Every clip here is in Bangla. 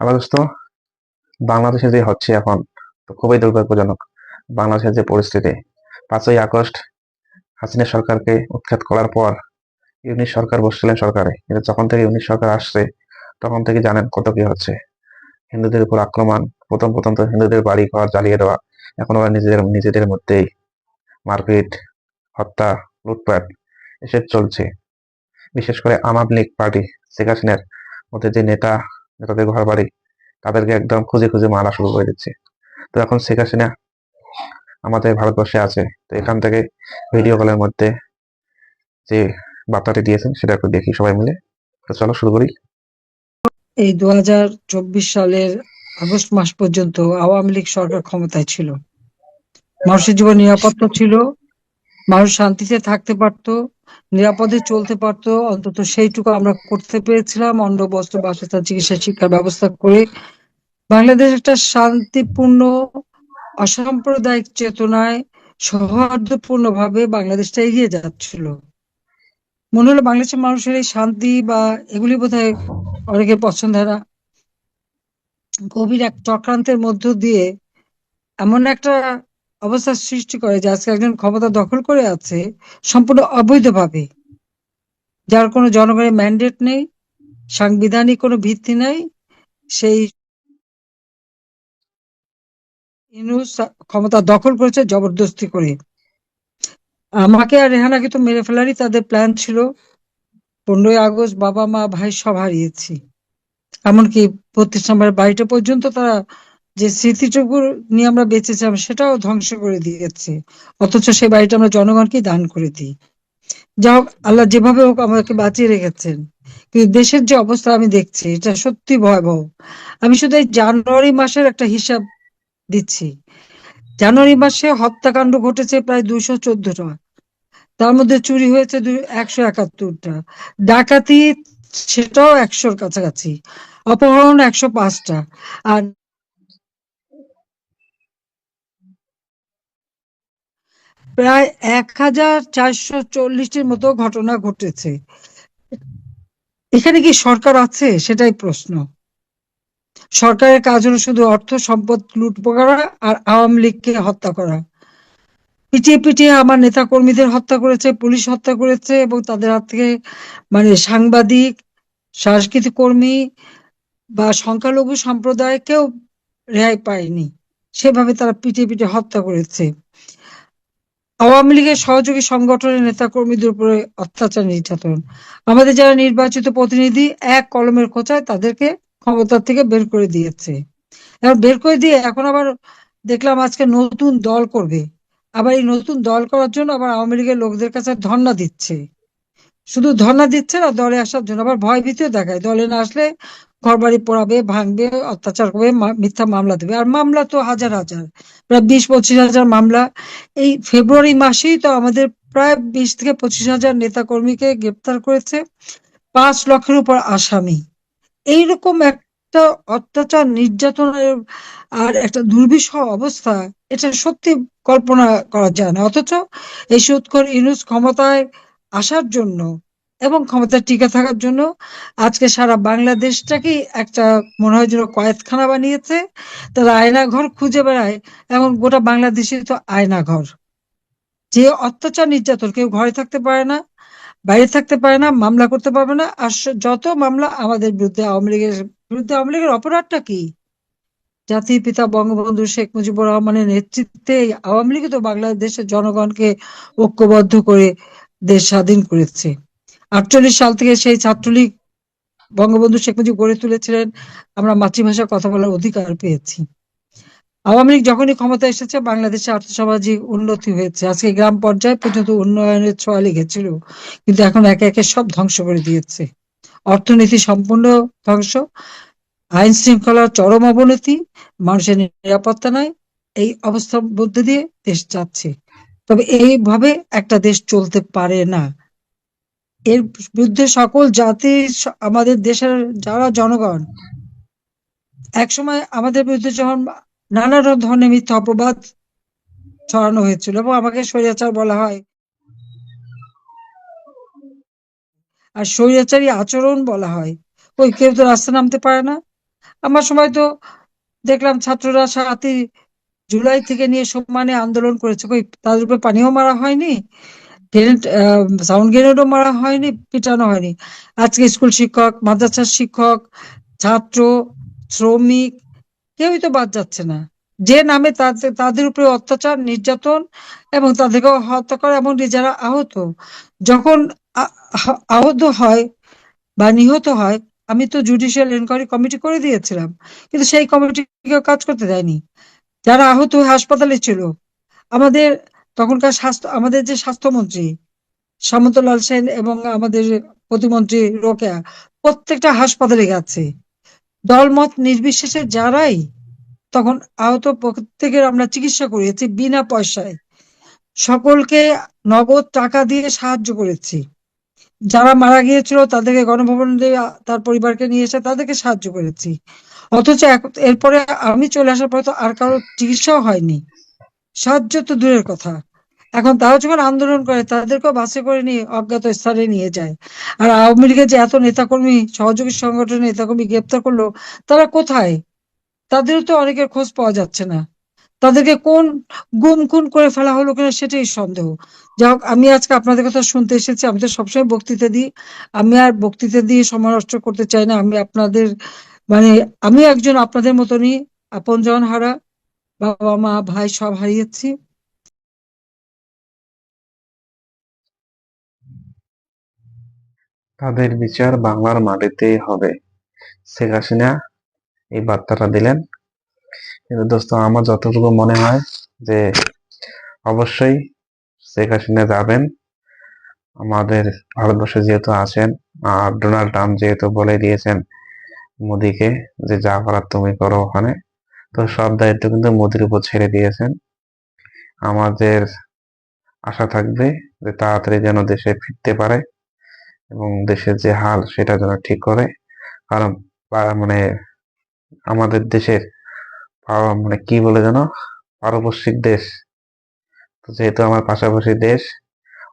আপাতত বাংলাদেশে যে হচ্ছে এখন, তো খুবই দুর্ভাগ্যজনক। বাংলাদেশের যে পরিস্থিতি, পাঁচই আগস্ট, হাসিনা সরকারকে উৎখাত করার পর ইউনিট সরকার বসছিলেন সরকারে। কিন্তু যখন থেকে ইউনিট সরকার আসছে, তখন থেকে জানেন কত কি হচ্ছে। হিন্দুদের উপর আক্রমণ, প্রথম প্রথম তো হিন্দুদের বাড়ি ঘর জ্বালিয়ে দেওয়া, এখন ওরা নিজেদের নিজেদের মধ্যেই মারপিট, হত্যা, লুটপাট, এসব চলছে। বিশেষ করে আওয়ামী লীগ পার্টি, শেখ হাসিনার মধ্যে যে নেতা নেতাদের ঘর বাড়ি, তাদেরকে একদম খুঁজে খুঁজে মারা শুরু করে দিচ্ছে। তো এখন শেখ হাসিনা আমাদের ভারতবর্ষে আছে, তো এখান থেকে ভিডিও কলের মধ্যে যে বার্তাটি দিয়েছেন সেটা একটু দেখি সবাই মিলে। তো চলো শুরু করি। এই দু হাজার চব্বিশ সালের আগস্ট মাস পর্যন্ত আওয়ামী লীগ সরকার ক্ষমতায় ছিল। মানুষের জীবন নিরাপত্তা ছিল, মানুষ শান্তিতে থাকতে পারতো নিরাপদে চলতে পারতো, অন্তত সেইটুকু আমরা করতে পেরেছিলাম অন্ন বস্ত্র বাসস্থান, চিকিৎসা, শিক্ষার ব্যবস্থা করে। বাংলাদেশ একটা শান্তিপূর্ণ, অসাম্প্রদায়িক চেতনায় সৌহার্দ্যপূর্ণ ভাবে বাংলাদেশটা এগিয়ে যাচ্ছিল। মনে হলো বাংলাদেশের মানুষের এই শান্তি বা এগুলি বোধ হয় অনেকের পছন্দ না। গভীর এক চক্রান্তের মধ্য দিয়ে এমন একটা অবস্থার সৃষ্টি করে যে আজকে একজন ক্ষমতা দখল করে আছে সম্পূর্ণ অবৈধভাবে, যার কোনো জনগণের ম্যান্ডেট নেই, সাংবিধানিক কোনো ভিত্তি নাই, সেই ক্ষমতা দখল করেছে জবরদস্তি করে। আমাকে আর রেহানাকে তো মেরে ফেলারই তাদের প্ল্যান ছিল। পনেরোই আগস্ট বাবা মা ভাই সব হারিয়েছি। এমনকি বত্রিশ নম্বর বাড়িটা পর্যন্ত তারা যে স্মৃতিটুকু নিয়ে আমরা বেঁচেছিলাম, সেটাও ধ্বংস করে দিয়েছে। অথচ সেই বাড়িটা আমরা জনগণকে দান করে দিই। যা হোক, আল্লাহ যেভাবে হোক আমাকে বাঁচিয়ে রেখেছেন। কিন্তু দেশের যে অবস্থা আমি দেখছি, এটা সত্যি ভয়াবহ। আমি শুধু এই জানুয়ারি মাসের একটা হিসাব দিচ্ছি। জানুয়ারি মাসে হত্যাকাণ্ড ঘটেছে প্রায় দুইশো চোদ্দটা। তার মধ্যে চুরি হয়েছে একশো একাত্তরটা। ডাকাতি, সেটাও একশোর কাছাকাছি। অপহরণ একশো পাঁচটা। আর প্রায় এক হাজার চারশো চল্লিশটির মতো ঘটনা ঘটেছে। এখানে কি সরকার আছে? সেটাই প্রশ্ন। সরকারের কাজ হলো শুধু অর্থ সম্পদ লুট করা আর আওয়ামী লীগকে হত্যা করা। পিটিয়ে পিটিয়ে আমার নেতা কর্মীদের হত্যা করেছে, পুলিশ হত্যা করেছে এবং তাদের হাত থেকে মানে সাংবাদিক, সাংস্কৃতিক কর্মী বা সংখ্যালঘু সম্প্রদায়কেও রেহাই পায়নি। সেভাবে তারা পিটিয়ে পিটিয়ে হত্যা করেছে। আওয়ামী লীগের সহযোগী সংগঠনের নেতা কর্মীদের উপরে অত্যাচার নির্যাতন। আমাদের যারা নির্বাচিত প্রতিনিধি, এক কলমের খোঁচায় তাদেরকে ক্ষমতার থেকে বের করে দিয়েছে। এবার বের করে দিয়ে এখন আবার দেখলাম আজকে নতুন দল করবে। আবার এই নতুন দল করার জন্য আবার আওয়ামী লীগের লোকদের কাছে ধর্ণা দিচ্ছে। শুধু ধর্ণা দিচ্ছে না, দলে আসার জন্য আবার ভয় ভীতিও দেখায়। দলে না আসলে ঘর বাড়ি পোড়াবে, ভাঙবে, অত্যাচার করবে মিথ্যা মামলা দেবে। আর মামলা তো হাজার হাজার, প্রায় বিশ পঁচিশ হাজার মামলা। এই ফেব্রুয়ারি মাসেই তো আমাদের প্রায় বিশ থেকে পঁচিশ হাজার নেতা কর্মীকে গ্রেপ্তার করেছে পাঁচ লক্ষের উপর আসামি। এইরকম একটা অত্যাচার, নির্যাতনের আর একটা দুর্বিষহ অবস্থা, এটা সত্যি কল্পনা করা যায় না। অথচ এই সুৎখর ইউনুস ক্ষমতায় আসার জন্য এবং ক্ষমতায় টিকে থাকার জন্য আজকে সারা বাংলাদেশটাকেই একটা মনে হয় যেন কয়েদখানা বানিয়েছে। তারা আয়না ঘর খুঁজে বেড়ায়, এবং গোটা বাংলাদেশে তো আয়না ঘর যে অত্যাচার নির্যাতন, কেউ ঘরে থাকতে পারে না, বাইরে থাকতে পারে না, মামলা করতে পারবে না, আর যত মামলা আমাদের বিরুদ্ধে, আওয়ামী লীগের বিরুদ্ধে, আওয়ামী লীগের অপরাধটা কি? জাতির পিতা, বঙ্গবন্ধু শেখ মুজিবুর রহমানের নেতৃত্বে আওয়ামী লীগ তো বাংলাদেশের জনগণকে ঐক্যবদ্ধ করে দেশ স্বাধীন করেছে। আটচল্লিশ সাল থেকে সেই ছাত্রলীগ বঙ্গবন্ধু শেখ মুজিব গড়ে তুলেছিলেন, আমরা মাতৃভাষায় কথা বলার অধিকার পেয়েছি। আওয়ামী লীগ যখনই ক্ষমতা এসেছে, বাংলাদেশে আর্থসামাজিক উন্নতি হয়েছে। আজকে গ্রাম পর্যায়ে পর্যন্ত উন্নয়নের ছোঁয়া লেগেছিল, কিন্তু এখন একে একে সব ধ্বংস করে দিয়েছে। অর্থনীতি সম্পূর্ণ ধ্বংস, আইন শৃঙ্খলার চরম অবনতি, মানুষের নিরাপত্তা নাই, এই অবস্থার মধ্যে দিয়ে দেশ যাচ্ছে। তবে এইভাবে একটা দেশ চলতে পারে না। এর বিরুদ্ধে সকল জাতি, আমাদের দেশের যারা জনগণ, একসময় আমাদের বিরুদ্ধে যখন নানা ধরনের মিথ্যা অপবাদ ছড়ানো হয়েছিল এবং আমাকে স্বৈরাচার বলা হয়, আর স্বৈরাচারী আচরণ বলা হয়, ওই কেউ তো রাস্তা নামতে পারে না। আমার সময় তো দেখলাম ছাত্ররা সাতই জুলাই থেকে নিয়ে সমানে আন্দোলন করেছে, কই তাদের উপরে পানিও মারা হয়নি। গ্রেনেড সাউন্ড গ্রেনেডও মারা হয়নি, পিটানো হয়নি। আজকে স্কুল শিক্ষক, মাদ্রাসার শিক্ষক, ছাত্র, শ্রমিক, কেউই তো বাদ যাচ্ছে না। যে নামে তাদের তাদের উপরে অত্যাচার, নির্যাতন এবং তাদেরকে হত্যা করা এবং যারা আহত, যখন আহত হয় বা নিহত হয়, আমি তো জুডিশিয়াল এনকোয়ারি কমিটি করে দিয়েছিলাম, কিন্তু সেই কমিটিকে কাজ করতে দেয়নি। যারা আহত হাসপাতালে ছিল, আমাদের তখনকার স্বাস্থ্য, আমাদের যে স্বাস্থ্যমন্ত্রী সামন্তলাল সেন এবং আমাদের প্রতিমন্ত্রী রোকেয়া, প্রত্যেকটা হাসপাতালে গেছে। দলমত নির্বিশেষে যারাই তখন আহত প্রত্যেকের আমরা চিকিৎসা করিয়েছি বিনা পয়সায়। সকলকে নগদ টাকা দিয়ে সাহায্য করেছি। যারা মারা গিয়েছিল তাদেরকে গণভবন দিয়ে তার পরিবারকে নিয়ে এসে তাদেরকে সাহায্য করেছি। অথচ এরপরে আমি চলে আসার পর তো আর কারও চিকিৎসাও হয়নি। সাহায্য তো দূরের কথা। এখন তারা যখন আন্দোলন করে, তাদেরকেও বাসে করে নিয়ে অজ্ঞাত স্থানে নিয়ে যায়। আর আওয়ামী লীগের যে এত নেতাকর্মী, সহযোগী সংগঠনের নেতাকর্মী গ্রেপ্তার করল, তারা কোথায়? তাদেরও তো অনেকের খোঁজ পাওয়া যাচ্ছে না। তাদেরকে কোন গুম খুন করে ফেলা হলো কিনা সেটাই সন্দেহ। যাই হোক, আমি আজকে আপনাদের কথা শুনতে এসেছি, আমি তো সবসময় বক্তৃতা দিই। আমি আর বক্তৃতা দিয়ে নষ্ট করতে চাই না। আমি আপনাদের মানে আমি একজন আপনাদের মতনই, আপন আপনজন হারা বাবা, মা, ভাই, সব হারিয়েছি। তাদের বিচার বাংলার মাটিতেই হবে। শেখ হাসিনা এই বার্তাটা দিলেন। কিন্তু দোস্ত, আমার যতটুকু মনে হয় যে অবশ্যই শেখ হাসিনা যাবেন। আমাদের ভারতবর্ষে যেহেতু আছেন, আর ডোনাল্ড ট্রাম্প যেহেতু বলে দিয়েছেন মোদিকে যে যা করার তুমি করো ওখানে। তো সব দায়িত্ব কিন্তু মোদির উপর ছেড়ে দিয়েছেন। আমাদের আশা থাকবে যে তাড়াতাড়ি যেন দেশে ফিরতে পারে এবং দেশের যে হাল সেটা যেন ঠিক করে। কারণ মানে আমাদের দেশের মানে কি বলে যেন পারপার্শ্বিক দেশ। তো যেহেতু আমার পাশাপাশি দেশ,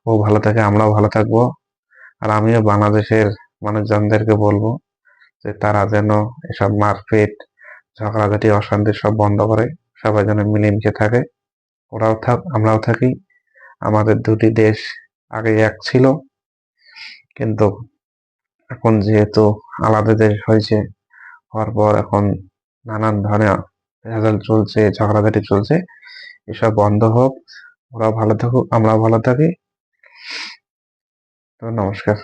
ও ভালো থাকে, আমরাও ভালো থাকব। আর আমিও বাংলাদেশের মানুষজনদেরকে বলব যে তারা যেন এসব মারপিট ঝগড়াঝাটি, অশান্তি সব বন্ধ করে, সবাই যেন মিলেমিশে থাকে। ওরাও থাক, আমরাও থাকি। আমাদের দুটি দেশ আগে এক ছিল, কিন্তু এখন যেহেতু আলাদা দেশ হয়েছে, হওয়ার পর এখন নানান ধরনের ভেজাল চলছে, ঝগড়াঝাটি চলছে। এসব বন্ধ হোক, ওরাও ভালো থাকুক, আমরাও ভালো থাকি। তো নমস্কার।